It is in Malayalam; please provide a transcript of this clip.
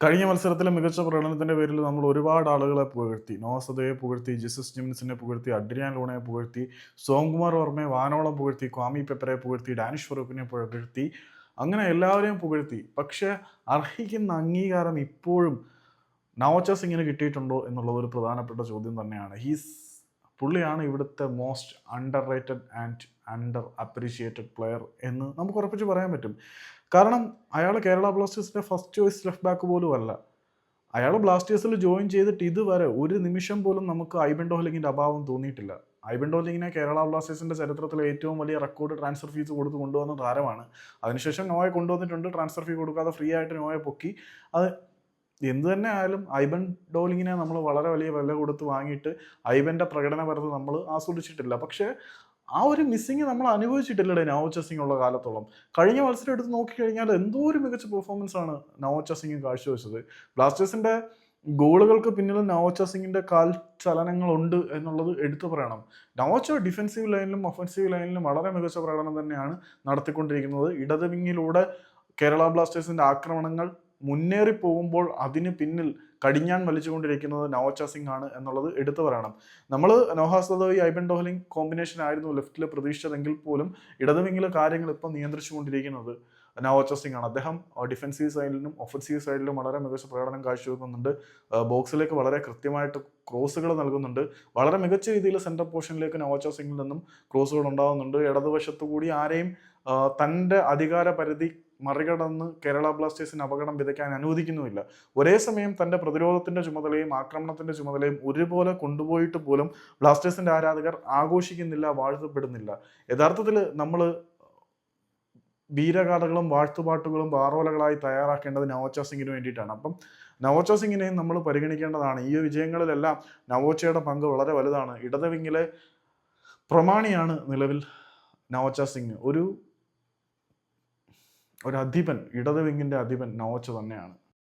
കഴിഞ്ഞ മത്സരത്തിലെ മികച്ച പ്രകടനത്തിന്റെ പേരിൽ നമ്മൾ ഒരുപാട് ആളുകളെ പുകഴ്ത്തി. നോസദയെ പുകഴ്ത്തി ജിസസ് ജിമിൻസിനെ പുകഴ്ത്തി അഡ്രിയാൻ ലോണയെ പുകഴ്ത്തി സോംകുമാർ വർമ്മയെ വാനോളം പുകഴ്ത്തി ക്വാമി പെപ്പറെ പുകഴ്ത്തി ഡാനിഷ് ഫറൂഖിനെ പുകഴ്ത്തി അങ്ങനെ എല്ലാവരെയും പുകഴ്ത്തി. പക്ഷേ അർഹിക്കുന്ന അംഗീകാരം ഇപ്പോഴും നവോച്ച സിംഗിന് കിട്ടിയിട്ടുണ്ടോ എന്നുള്ളത് ഒരു പ്രധാനപ്പെട്ട ചോദ്യം തന്നെയാണ്. ഹീസ് പുള്ളിയാണ് ഇവിടുത്തെ most underrated and underappreciated player എന്ന് നമുക്ക് ഉറപ്പിച്ച് പറയാൻ പറ്റും. കാരണം അയാൾ കേരള ബ്ലാസ്റ്റേഴ്സിന്റെ ഫസ്റ്റ് ചോയ്സ് ലെഫ്റ്റ് ബാക്ക് പോലും അല്ല അയാൾ ബ്ലാസ്റ്റേഴ്സിൽ ജോയിൻ ചെയ്തിട്ട് ഇതുവരെ ഒരു നിമിഷം പോലും നമുക്ക് ഐബൻ ഡോഹ്ലിങ്ങിന്റെ അഭാവം തോന്നിയിട്ടില്ല. ഐബൻ ഡോഹ്ലിങ്ങിനെ കേരള ബ്ലാസ്റ്റേഴ്സിന്റെ ചരിത്രത്തിലെ ഏറ്റവും വലിയ റെക്കോർഡ് ട്രാൻസ്ഫർ ഫീസ് കൊടുത്ത് കൊണ്ടുവന്ന താരമാണ്. അതിനുശേഷം നോയെ കൊണ്ടുവന്നിട്ടുണ്ട്. ട്രാൻസ്ഫർ ഫീ കൊടുക്കാതെ ഫ്രീ ആയിട്ട് നോയെ പൊക്കി. അത് എന്ത് തന്നെ ആയാലും ഐബൻ ഡോലിങ്ങിനെ നമ്മൾ വളരെ വലിയ വില കൊടുത്ത് വാങ്ങിയിട്ട് ഐബന്റെ പ്രകടനപരത നമ്മൾ ആസ്വദിച്ചിട്ടില്ല. പക്ഷേ ആ ഒരു മിസ്സിങ് നമ്മൾ അനുഭവിച്ചിട്ടില്ലടേ നവോച്ച സിംഗ് ഉള്ള കാലത്തോളം. കഴിഞ്ഞ മത്സരം എടുത്ത് നോക്കിക്കഴിഞ്ഞാൽ എന്തോ ഒരു മികച്ച പെർഫോമൻസ് ആണ് നവോച്ച സിംഗ് കാഴ്ചവെച്ചത്. ബ്ലാസ്റ്റേഴ്സിന്റെ ഗോളുകൾക്ക് പിന്നിൽ നവോച്ച സിംഗിന്റെ കാൽ ചലനങ്ങളുണ്ട് എന്നുള്ളത് എടുത്തു പറയണം. നവോച്ച ഡിഫൻസീവ് ലൈനിലും ഒഫൻസീവ് ലൈനിലും വളരെ മികച്ച പ്രകടനം തന്നെയാണ് നടത്തിക്കൊണ്ടിരിക്കുന്നത്. ഇടത് വിങ്ങിലൂടെ കേരള ബ്ലാസ്റ്റേഴ്സിന്റെ ആക്രമണങ്ങൾ മുന്നേറി പോകുമ്പോൾ അതിന് പിന്നിൽ കടിഞ്ഞാൻ വലിച്ചുകൊണ്ടിരിക്കുന്നത് നവോച്ച സിംഗ് ആണ് എന്നുള്ളത് എടുത്തു പറയണം നമ്മൾ Noah Sadaoui Aiban Dohling combination ആയിരുന്നു ലെഫ്റ്റിൽ പ്രതീക്ഷിച്ചതെങ്കിൽ പോലും ഇടതുവിങ്ങിലെ കാര്യങ്ങൾ ഇപ്പം നിയന്ത്രിച്ചുകൊണ്ടിരിക്കുന്നത്. നവോച്ച ആണ്. അദ്ദേഹം ഡിഫൻസീവ് സൈഡിലും ഒഫൻസീവ് സൈഡിലും വളരെ മികച്ച പ്രകടനം കാഴ്ചവെക്കുന്നുണ്ട്. ബോക്സിലേക്ക് വളരെ കൃത്യമായിട്ട് ക്രോസുകൾ നൽകുന്നുണ്ട്. വളരെ മികച്ച രീതിയിൽ സെന്റർ പോർഷനിലേക്ക് നവോച്ച സിംഗിൽ നിന്നും ക്രോസുകൾ ഉണ്ടാകുന്നുണ്ട്. ഇടതുവശത്തു കൂടി ആരെയും തന്റെ അധികാര പരിധി മറികടന്ന് കേരള ബ്ലാസ്റ്റേഴ്സിന് അപകടം വിതയ്ക്കാൻ അനുവദിക്കുന്നുമില്ല. ഒരേ സമയം തന്റെ പ്രതിരോധത്തിന്റെ ചുമതലയും ആക്രമണത്തിന്റെ ചുമതലയും ഒരുപോലെ കൊണ്ടുപോയിട്ട് പോലും ബ്ലാസ്റ്റേഴ്സിന്റെ ആരാധകർ ആഘോഷിക്കുന്നില്ല വാഴ്ത്തപ്പെടുന്നില്ല. യഥാർത്ഥത്തിൽ നമ്മൾ വീരഗാഥകളും വാഴ്ത്തുപാട്ടുകളും പാറോലകളായി തയ്യാറാക്കേണ്ടത് നവോച്ച സിംഗിന് വേണ്ടിയിട്ടാണ്. അപ്പം നവോച്ച സിംഗിനെയും നമ്മൾ പരിഗണിക്കേണ്ടതാണ്. ഈ വിജയങ്ങളിലെല്ലാം നവോച്ചയുടെ പങ്ക് വളരെ വലുതാണ്. ഇടതുവിങ്ങിലെ പ്രമാണിയാണ് നിലവിൽ നവോച്ച സിംഗ്. ഒരു ഒരു അധിപൻ ഇടത് വിങ്ങിന്റെ അധിപൻ നവോച്ച തന്നെയാണ്.